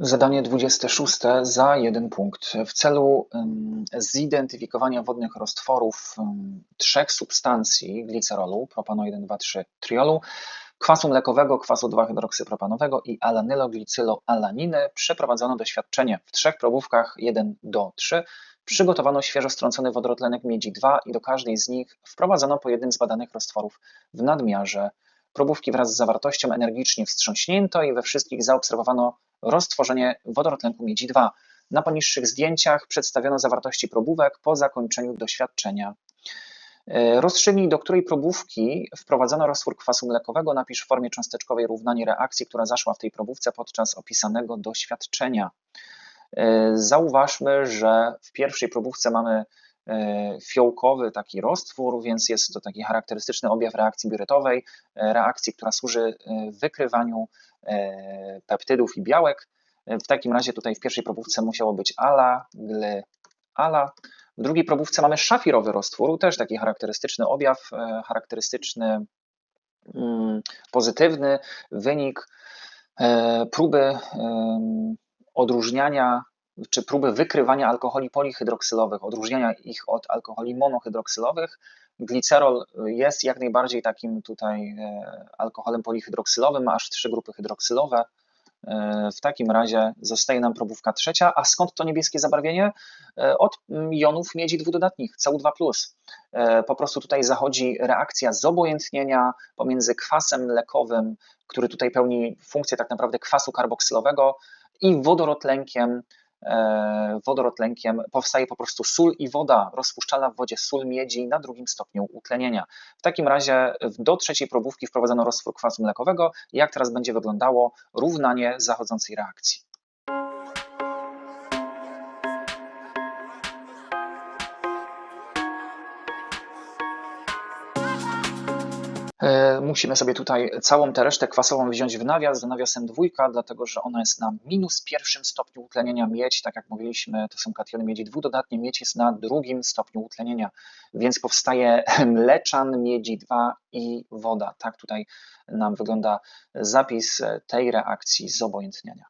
Zadanie 26 za jeden punkt. W celu zidentyfikowania wodnych roztworów trzech substancji glicerolu, propano 1, 2, 3, triolu, kwasu mlekowego, kwasu 2-hydroksypropanowego i alanyloglicyloalaniny przeprowadzono doświadczenie. W trzech probówkach 1 do 3 przygotowano świeżo strącony wodorotlenek miedzi 2 i do każdej z nich wprowadzono po jednym z badanych roztworów w nadmiarze. Probówki wraz z zawartością energicznie wstrząśnięto i we wszystkich zaobserwowano roztworzenie wodorotlenku miedzi 2. Na poniższych zdjęciach przedstawiono zawartości probówek po zakończeniu doświadczenia. E, Rozstrzygnij, do której probówki wprowadzono roztwór kwasu mlekowego. Napisz w formie cząsteczkowej równanie reakcji, która zaszła w tej probówce podczas opisanego doświadczenia. E, Zauważmy, że w pierwszej probówce mamy e, fiołkowy taki roztwór, więc jest to taki charakterystyczny objaw reakcji biurytowej, e, reakcji, która służy wykrywaniu peptydów i białek. W takim razie tutaj w pierwszej probówce musiało być ala, gly, ala. W drugiej probówce mamy szafirowy roztwór, też taki charakterystyczny objaw, charakterystyczny mm, pozytywny wynik próby odróżniania czy próby wykrywania alkoholi polihydroksylowych, odróżniania ich od alkoholi monohydroksylowych. Glicerol jest jak najbardziej takim tutaj e, alkoholem polihydroksylowym, ma aż trzy grupy hydroksylowe. E, W takim razie zostaje nam probówka trzecia. A skąd to niebieskie zabarwienie? E, Od jonów miedzi dwudodatnich, CU2+. E, Po prostu tutaj zachodzi reakcja zobojętnienia pomiędzy kwasem mlekowym, który tutaj pełni funkcję tak naprawdę kwasu karboksylowego i wodorotlenkiem, e, wodorotlenkiem powstaje po prostu sól i woda rozpuszczalna w wodzie sól miedzi na drugim stopniu utlenienia. W takim razie do trzeciej probówki wprowadzono roztwór kwasu mlekowego. Jak teraz będzie wyglądało równanie zachodzącej reakcji? Musimy sobie tutaj całą tę resztę kwasową wziąć w nawias, z nawiasem dwójka, dlatego że ona jest na minus pierwszym stopniu utlenienia miedź, tak jak mówiliśmy, to są kationy miedzi dwudodatnie, miedź jest na drugim stopniu utlenienia, więc powstaje mleczan miedzi 2 i woda. Tak tutaj nam wygląda zapis tej reakcji zobojętnienia.